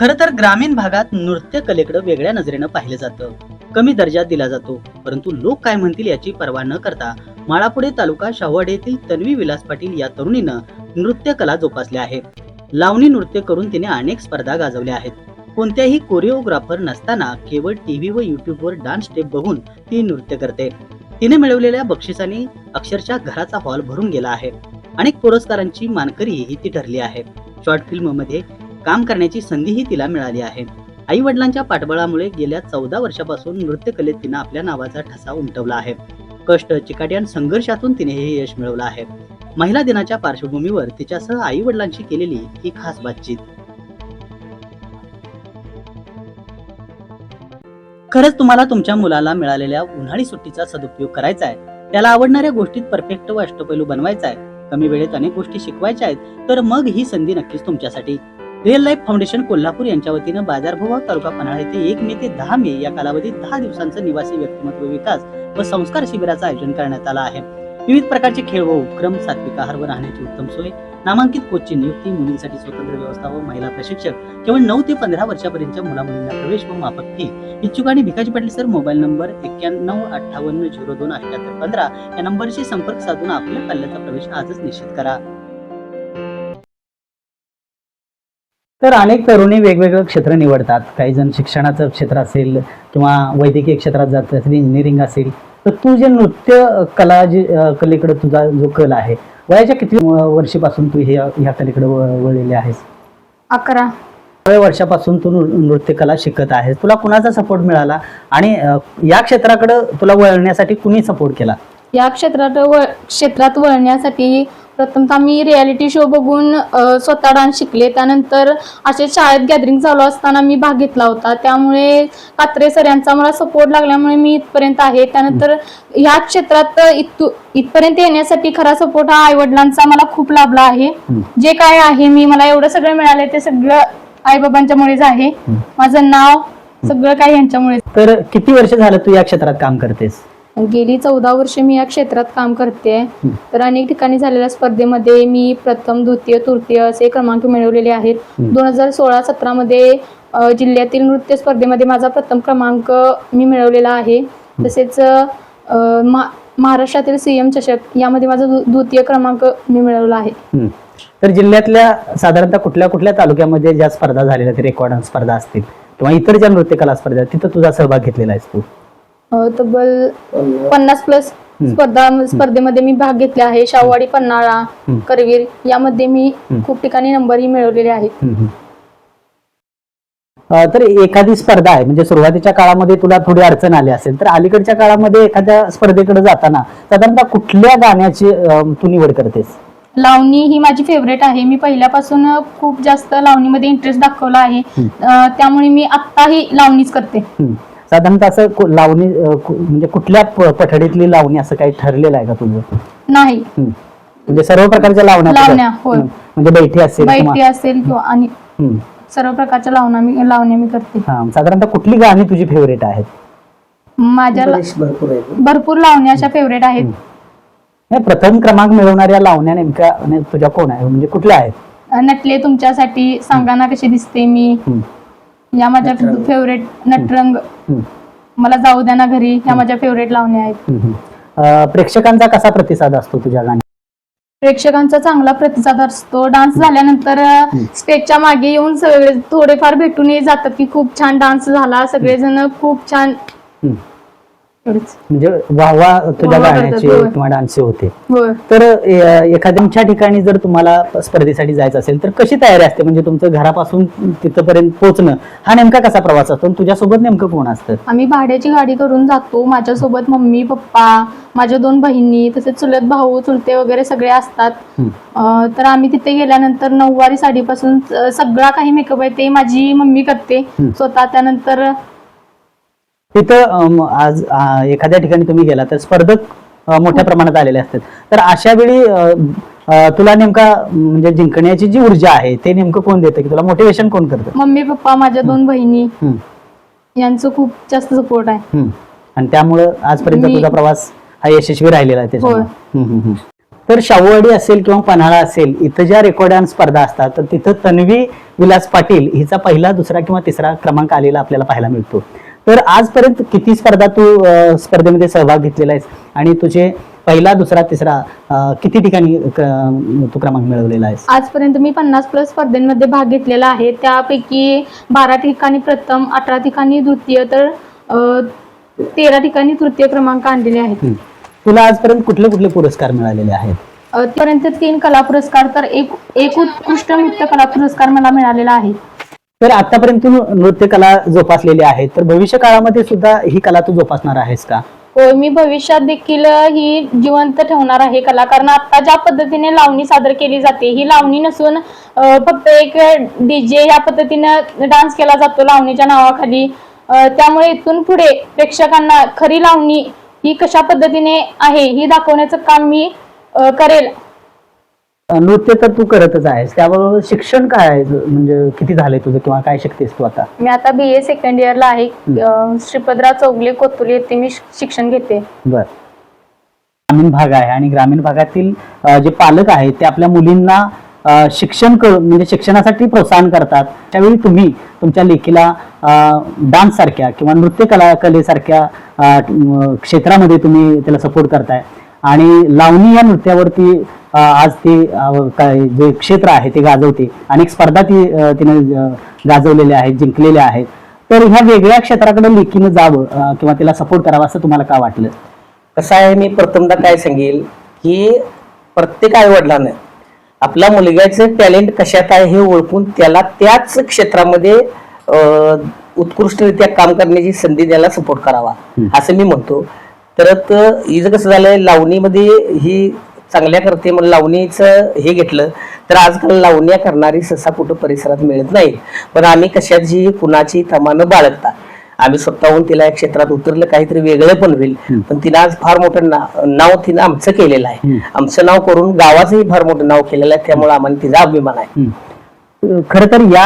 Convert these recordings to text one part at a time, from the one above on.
खरं तर ग्रामीण भागात नृत्य कलेकडे वेगळ्या नजरेनं पाहिलं जातं. कमी दर्जा दिला जातो परंतु लोक काय म्हणतील याची पर्वा न करता माळापुढे तालुका शाहवाडे येथील तन्वी विलास पाटील या तरुणीनं नृत्य कला जोपासल्या आहे लावणी नृत्य करून तिने अनेक स्पर्धा गाजवल्या आहेत. कोणत्याही कोरिओग्राफर नसताना केवळ टीव्ही व युट्यूबवर डान्स स्टेप बघून ती नृत्य करते. तिने मिळवलेल्या बक्षिसाने अक्षरशः घराचा हॉल भरून गेला आहे. अनेक पुरस्कारांची मानकरी ही ती ठरली आहे. शॉर्ट फिल्ममध्ये काम करण्याची संधीही तिला मिळाली आहे. आई वडिलांच्या पाठबळामुळे गेल्या चौदा वर्षापासून नृत्यकलेत तिनं आपल्या नावाचा ठसा उमटवला आहे. कष्ट चिकाटी आणि संघर्षातून तिने हे यश मिळवलं आहे. महिला दिनाच्या पार्श्वभूमीवर तिच्यासह आई वडिलांशी केलेली ही खास बातचीत. खरंच तुम्हाला तुमच्या मुलाला मिळालेल्या उन्हाळी सुट्टीचा सदुपयोग करायचा आहे. त्याला आवडणाऱ्या गोष्टीत परफेक्ट व अष्टपैलू बनवायचा आहे. कमी वेळेत अनेक गोष्टी शिकवायच्या आहेत तर मग ही संधी नक्कीच तुमच्यासाठी. रिअल लाईफ फाउंडेशन कोल्हापूर यांच्या वतीनं बाजारभोवा तालुका पन्हाळा येथे एक मे ते दहा मे या कालावधीत दहा दिवसांचं निवासी व्यक्तिमत्व विकास व संस्कार शिबिराचं आयोजन करण्यात आलं आहे. विविध प्रकारचे खेळ व उपक्रम सात्विक आहार व राहण्याची उत्तम सोय नामांकित कोचची नियुक्ती मुलींसाठी स्वतंत्र व्यवस्था व महिला प्रशिक्षक केवळ नऊ ते पंधरा वर्षापर्यंतच्या मुला मुलींना प्रवेश व माफक फी. इच्छुक आणि Bhikaji Patil sir mobile number एक्क्याण्णव अठ्ठावन्न झिरो दोन अठ्याहत्तर पंधरा या नंबरशी संपर्क साधून आपल्या पल्ल्याचा प्रवेश आजच निश्चित करा. तर अनेक तरुणी वेगवेगळं क्षेत्र निवडतात. काही जण शिक्षणाचं क्षेत्र असेल किंवा वैद्यकीय क्षेत्रात जात असेल इंजिनिअरिंग असेल. तर तू जे नृत्य कला जी कलेकडे तुझा जो कल आहे वयाच्या किती वर्षीपासून तू हे ह्या कलेकडे वळलेली आहेस? अकरा. वय वर्षापासून तू नृत्य कला शिकत आहेस. तुला कुणाचा सपोर्ट मिळाला? आणि या क्षेत्राकडे तुला वळण्यासाठी कुणी सपोर्ट केला? या क्षेत्रात वळ क्षेत्रात वळण्यासाठी प्रथमतः मी रियालिटी शो बघून स्वतः डान्स शिकले. त्यानंतर असे शाळेत गॅदरिंग चालू असताना मी भाग घेतला होता. त्यामुळे कात्रे सर यांचा मला सपोर्ट लागल्यामुळे मी इथपर्यंत आहे. त्यानंतर या क्षेत्रात इथू इथपर्यंत येण्यासाठी खरा सपोर्ट हा आईवडिलांचा मला खूप लाभला आहे. जे काय आहे मी मला एवढं सगळं मिळाले ते सगळं आईबाबांच्यामुळेच आहे. हम्म. माझं नाव सगळं काही यांच्यामुळे तर किती वर्ष झालं तू या क्षेत्रात काम करतेस? गेली चौदा वर्ष मी या क्षेत्रात काम करते. तर अनेक ठिकाणी झालेल्या स्पर्धेमध्ये मी प्रथम द्वितीय तृतीय असे क्रमांक मिळवलेले आहेत. दोन हजार सोळा सतरामध्ये अ, जिल्ह्यातील नृत्य स्पर्धेमध्ये माझा प्रथम क्रमांक मी मिळवलेला आहे तसेच महाराष्ट्रातील सीएम चषक यामध्ये माझा द्वितीय क्रमांक मी मिळवला आहे. तर जिल्ह्यातल्या साधारणतः कुठल्या कुठल्या तालुक्यामध्ये ज्या स्पर्धा झालेल्या रेकॉर्ड स्पर्धा असतील किंवा इतर ज्या नृत्य कला स्पर्धा तिथं तुझा सहभाग घेतलेला आहेस तू तब्बल पन्नास प्लस. स्पर्धा स्पर्धेमध्ये मी भाग घेतला आहे. शाहवाडी पन्हाळा. करवीर यामध्ये मी. खूप ठिकाणी नंबरही मिळवलेले आहेत. तर एखादी स्पर्धा आहे म्हणजे सुरुवातीच्या काळामध्ये तुला थोडी अडचण आली असेल तर अलीकडच्या काळामध्ये एखाद्या स्पर्धेकडे जाताना साधारणतः कुठल्या गाण्याची तू निवड करतेस? लावणी ही माझी फेवरेट आहे. मी पहिल्यापासून खूप जास्त लावणीमध्ये इंटरेस्ट दाखवला आहे. त्यामुळे मी आत्ताही लावणीच करते. साधारणतः असं कु- लावणी म्हणजे कुठल्या पठडीतली लावणी असं काही ठरलेलं आहे का तुझं? नाही. म्हणजे सर्व प्रकारच्या लावण्या लावण्या, होय. म्हणजे बैठी असेल बैठी असेल किंवा आणि. सर्व प्रकारच्या लावण्या मी लावण्या मी करते. हा साधारणतः कुठली गाणी तुझी फेवरेट आहेत? माझ्या ला- भरपूर लावण्या अशा फेवरेट आहेत. हं. नाही, प्रथम क्रमांक मिळवणाऱ्या लावण्या नेमक्या तुझ्या कोण आहे? म्हणजे कुठल्या आहेत? नटले तुमच्यासाठी सांगाना कशी दिसते मी. या माझ्या फेवरेट नटरंग. मला जाऊ द्या ना घरी ह्या माझ्या फेवरेट लावण्या आहेत. अं, प्रेक्षकांचा कसा प्रतिसाद असतो तुझ्या गाण्या प्रेक्षकांचा चांगला प्रतिसाद असतो. डान्स झाल्यानंतर स्टेजच्या मागे येऊन सगळे थोडेफार भेटून ये जातात की खूप छान डान्स झाला. सगळेजण खूप छान. म्हणजे वाहवा तुझ्या गाण्याचे. किंवा डान्सचे होते. तर ए- एखाद्याच्या ठिकाणी जर तुम्हाला स्पर्धेसाठी जायचं असेल तर कशी तयारी असते? म्हणजे तुमचं घरापासून तिथपर्यंत पोहोचणं हा नेमका कसा प्रवास असतो? तुझ्यासोबत नेमकं कोण असतं? आम्ही भाड्याची गाडी करून जातो. माझ्यासोबत मम्मी पप्पा माझ्या दोन बहिणी तसेच चुलत भाऊ चुलते वगैरे सगळे असतात. तर आम्ही तिथे गेल्यानंतर नऊवारी साडीपासून सगळा काही मेकअप आहे ते माझी मम्मी करते. स्वतः त्यानंतर तिथं आज एखाद्या ठिकाणी तुम्ही गेला तर स्पर्धक मोठ्या प्रमाणात आलेले असतात. तर अशा वेळी तुला नेमका म्हणजे जिंकण्याची जी ऊर्जा आहे ते नेमकं कोण देतं? की तुला मोटिवेशन कोण करतं? मम्मी पप्पा माझ्या दोन बहिणी. यांचं खूप जास्त सपोर्ट आहे. हं. आणि त्यामुळं आजपर्यंत तुझा प्रवास हा यशस्वी राहिलेला आहे. त्याच्यामुळे. तर शाहूवाडी असेल किंवा पन्हाळा असेल इथं ज्या रेकॉर्ड स्पर्धा असतात तर तिथं तन्वी विलास पाटील हिचा पहिला दुसरा किंवा तिसरा क्रमांक आलेला आपल्याला पाहायला मिळतो. तर आजपर्यंत किती स्पर्धा तू स्पर्धेमध्ये सहभाग घेतलेला आहेस? आणि तुझे पहिला दुसरा तिसरा किती ठिकाणी तू क्रमांक मिळवलेला आहेस? आजपर्यंत मी पन्नास प्लस स्पर्धेमध्ये भाग घेतलेला आहे. त्यापैकी बारा ठिकाणी प्रथम अठरा ठिकाणी द्वितीय तर तेरा ठिकाणी तृतीय क्रमांक आणलेले आहेत. तुला आजपर्यंत कुठले कुठले पुरस्कार मिळालेले आहेत? तीन कला पुरस्कार तर एक एक उत्कृष्ट नृत्य कला पुरस्कार मला मिळालेला आहे. तर आतापर्यंत तू नृत्य कला जोपासलेली आहे तर भविष्य काळामध्ये सुद्धा ही कला तू जोपासणार आहेस का? होय मी भविष्यात देखील ही जिवंत ठेवणार आहे कला. कारण आता ज्या पद्धतीने लावणी सादर केली जाते ही लावणी नसून फक्त एक डीजे या पद्धतीने डान्स केला जातो लावणीच्या नावाखाली. त्यामुळे इथून पुढे प्रेक्षकांना खरी लावणी ही कशा पद्धतीने आहे ही दाखवण्याचं काम मी करेल. नृत्य तर तू करतच आहेस. त्याबरोबर शिक्षण काय आहे? म्हणजे किती झालंय तुझं किंवा काय शिकतेस तू आता? मी आता बी ए सेकंड इयरला आहे. अ, श्रीपदराव चौगले कोतुली येथे मी शिक्षण घेते. बर. ग्रामीण भाग आहे आणि ग्रामीण भागातील अ, जे पालक आहेत ते आपल्या मुलींना अ, शिक्षण करून म्हणजे शिक्षणासाठी प्रोत्साहन करतात. त्यावेळी तुम्ही तुमच्या लेखीला डान्स सारख्या किंवा नृत्य कला कलेसारख्या अ, म, क्षेत्रामध्ये तुम्ही त्याला सपोर्ट करताय. आणि लावणी या नृत्यावरती आज ती काय जे क्षेत्र आहे ते गाजवते. अनेक स्पर्धा ती तिने गाजवलेल्या आहेत जिंकलेल्या आहेत. तर ह्या वेगळ्या क्षेत्राकडे लेखीनं जावं किंवा तिला सपोर्ट करावा असं तुम्हाला का वाटलं? कसं आहे मी प्रथमदा काय सांगेल की प्रत्येक आई वडिलांना आपल्या मुलग्याचं टॅलेंट कशात आहे हे ओळखून त्याला त्याच क्षेत्रामध्ये उत्कृष्टरित्या काम करण्याची संधी द्यायला सपोर्ट करावा. असं मी म्हणतो. तर हिचं कसं झालंय लावणीमध्ये ही चांगल्या करते म्हणून लावणीचं हे घेतलं तर आजकाल लावण्या करणारी सहसा कुठं परिसरात मिळत नाही पण आम्ही कशाची कुणाची तमानं बाळगता आम्ही स्वतःहून तिला या क्षेत्रात उतरलं काहीतरी वेगळं पण होईल. पण तिनं आज फार मोठं नाव तिनं आमचं केलेलं आहे. आमचं नाव करून गावाचंही फार मोठं नाव केलेलं आहे त्यामुळे आम्हाला तिचा अभिमान आहे. खर तर या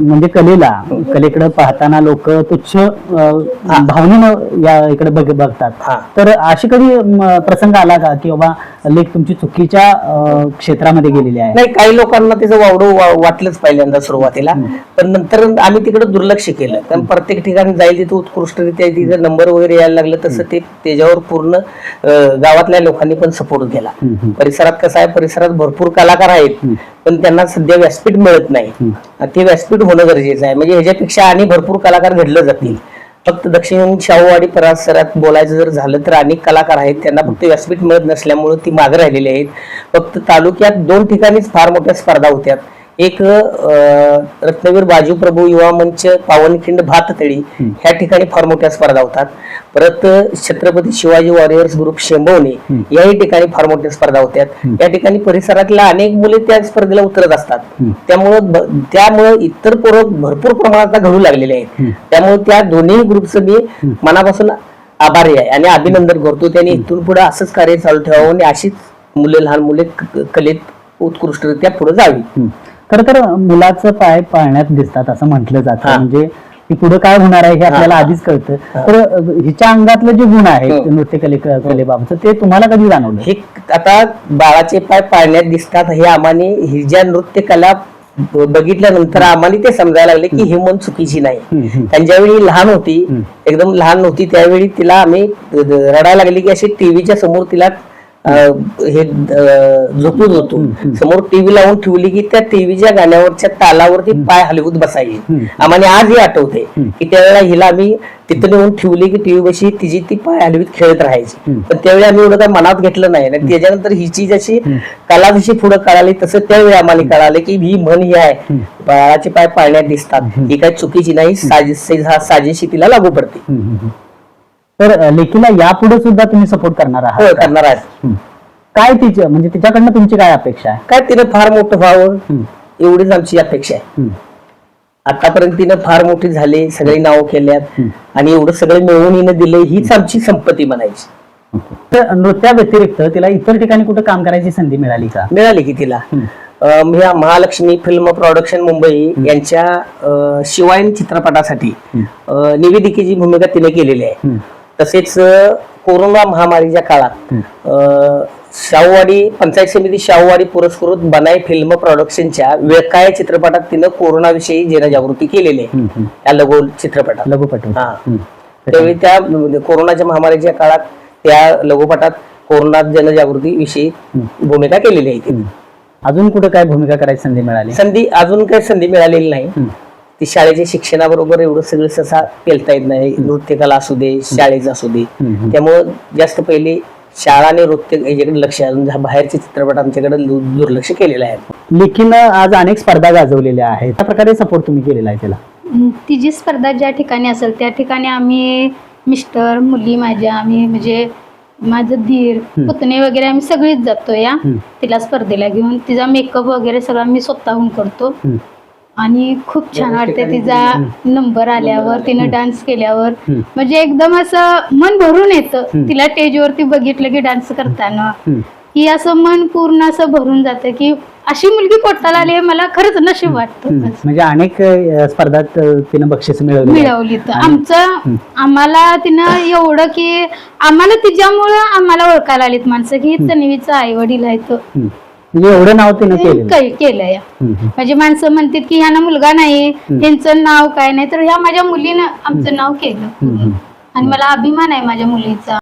म्हणजे कलेला कलेकडे पाहताना लोक तुच्छ भावनेनं या इकडे बघ बघतात. तर अशी कधी प्रसंग आला का? की बाबा लेख तुमची चुकीच्या क्षेत्रामध्ये गेलेली आहे? नाही काही लोकांना तिचं वावडं वाटलंच पहिल्यांदा सुरुवातीला. पण नंतर आम्ही तिकडे दुर्लक्ष केलं. कारण प्रत्येक ठिकाणी जाईल तिथं उत्कृष्टरित्या तिचं नंबर वगैरे यायला लागलं तसं ते त्याच्यावर पूर्ण गावातल्या लोकांनी पण सपोर्ट केला. परिसरात कसं आहे? परिसरात भरपूर कलाकार आहेत. पण त्यांना सध्या व्यासपीठ मिळत नाही. ते व्यासपीठ होणं गरजेचं आहे. म्हणजे ह्याच्यापेक्षा आणि भरपूर कलाकार घडलं जातील. फक्त दक्षिण शाहूवाडी परिसरात बोलायचं जर झालं तर अनेक कलाकार आहेत. त्यांना फक्त व्यासपीठ मिळत नसल्यामुळे ती मागे राहिलेली आहेत. फक्त तालुक्यात दोन ठिकाणीच फार मोठ्या स्पर्धा होत्या. एक रत्नवीर बाजू प्रभू युवा मंच पावनखिंड भाततळी ह्या ठिकाणी फार मोठ्या स्पर्धा होतात. परत छत्रपती शिवाजी वॉरियर्स ग्रुप शेंबवणे याही ठिकाणी फार मोठ्या स्पर्धा होत्या या ठिकाणी परिसरातल्या अनेक मुले त्या स्पर्धेला उतरत असतात. त्यामुळं त्यामुळं इतर पोरं भरपूर प्रमाणात घडू लागलेले आहेत. त्यामुळे त्या दोन्ही ग्रुपचं मी मनापासून आभारी आहे आणि अभिनंदन करतो. त्यांनी इथून पुढे असंच कार्य चालू ठेवावं आणि अशीच मुले लहान मुले कलेत उत्कृष्टरित्या पुढे जावी. खर तर मुलाचं पाय पाळण्यात दिसतात असं म्हटलं जातं. हा. म्हणजे ती पुढे काय होणार आहे हे आपल्याला आधीच कळतं. तर हिच्या अंगातलं जे गुण आहेत हो. नृत्य कले कलेबाबत ते तुम्हाला कधी जाणवलं? हे आता बाळाचे पाय पाळण्यात दिसतात हे आम्हाने ही ज्या नृत्य कला ब- बघितल्यानंतर आम्हाला ते समजायला लागले की ही मन चुकीची नाही. ज्यावेळी लहान होती एकदम लहान होती त्यावेळी तिला आम्ही रडायला लागली की अशी टीव्हीच्या समोर तिला हे झोपून होतो. समोर टीव्ही लावून ठेवली की त्या टीव्हीच्या गाण्यावरच्या तालावरती पाय हलवत बसायची. आम्हाला आजही आठवते की त्यावेळेला हिला आम्ही तिथं नेऊन ठेवली की टीव्ही बशी तिची ती पाय हलवीत खेळत राहायची. पण त्यावेळी आम्ही एवढं काय मनात घेतलं नाही. आणि त्याच्यानंतर हिची जशी कला जशी पुढे कळाली तसं त्यावेळी आम्हाला कळालं की ही म्हण ही आहे. बाळाचे पाय पाळण्यात दिसतात. ही काही चुकीची नाही साजेशी साजेशी तिला लागू पडते. तर लेखीला यापुढे सुद्धा तुम्ही सपोर्ट करणार आहात का? करणार आहेत. काय तिच्या म्हणजे तिच्याकडनं तुमची काय अपेक्षा आहे? काय तिनं फार मोठं व्हावं. एवढीच आमची अपेक्षा आहे. आतापर्यंत तिनं फार मोठी झाली सगळी नावं केल्यात. आणि एवढं सगळं मिळवून हिनं दिलं हीच आमची संपत्ती म्हणायची. तर नृत्या व्यतिरिक्त तिला इतर ठिकाणी कुठे काम करायची संधी मिळाली का? मिळाली की तिला. अं, ह्या महालक्ष्मी फिल्म प्रोडक्शन मुंबई यांच्या अं, शिवायन चित्रपटासाठी अं, निवेदिकेची भूमिका तिने केलेली आहे. तसेच कोरोना महामारीच्या काळात शाहूवाडी पंचायत समिती शाहूवाडी पुरस्कृत बनाई फिल्म प्रोडक्शनच्या वेकाय चित्रपटात तिनं कोरोनाविषयी जनजागृती केलेली आहे. त्या लघु चित्रपटात. लघुपट. हा. त्यावेळी त्या कोरोनाच्या महामारीच्या काळात त्या लघुपटात कोरोना जनजागृती विषयी भूमिका केलेली आहे. अजून कुठे काय भूमिका करायची संधी मिळाली? संधी अजून काही संधी मिळालेली नाही. ती शाळेच्या शिक्षणाबरोबर एवढं सगळं सहसा पेलता येत नाही. नृत्यकला असू दे शाळेचं असू दे. त्यामुळं जास्त पहिले शाळा आणि नृत्य याच्याकडे लक्ष. अजून बाहेरचे चित्रपट आमच्याकडे दुर्लक्ष केलेलं आहे लेखीनं आज अनेक स्पर्धा गाजवलेल्या आहेत. त्या प्रकारे सपोर्ट तुम्ही केलेला आहे त्याला. ती जी स्पर्धा ज्या ठिकाणी असेल त्या ठिकाणी आम्ही मिस्टर मुली माझ्या आम्ही म्हणजे माझं धीर पुतणे वगैरे आम्ही सगळीच जातो या. तिला स्पर्धेला घेऊन तिचा मेकअप वगैरे सगळं आम्ही स्वतःहून करतो. आणि खूप छान वाटते तिचा नंबर आल्यावर तिनं डान्स केल्यावर. म्हणजे एकदम असं मन भरून येतं. तिला स्टेजवरती बघितलं की डान्स करताना. की असं मन पूर्ण असं भरून जातं की अशी मुलगी पोटाला आली आहे मला खरंच नशीब वाटतं. म्हणजे अनेक स्पर्धात तिनं बक्षीस मिळवली आमचं आम्हाला तिनं एवढं की आम्हाला तिच्यामुळं आम्हाला ओळखायला आलीत माणसं की तन्वीचं आई वडील आहेत म्हणजे एवढं नाव तिनं केलेलं. कै- केलंय. हम्म, हम्म. म्हणजे माणसं म्हणतात की ह्यानं मुलगा नाही त्यांचं नाव काय नाही तर ह्या माझ्या मुलीनं आमचं नाव केलं. हम्म. आणि मला अभिमान आहे माझ्या मुलीचा.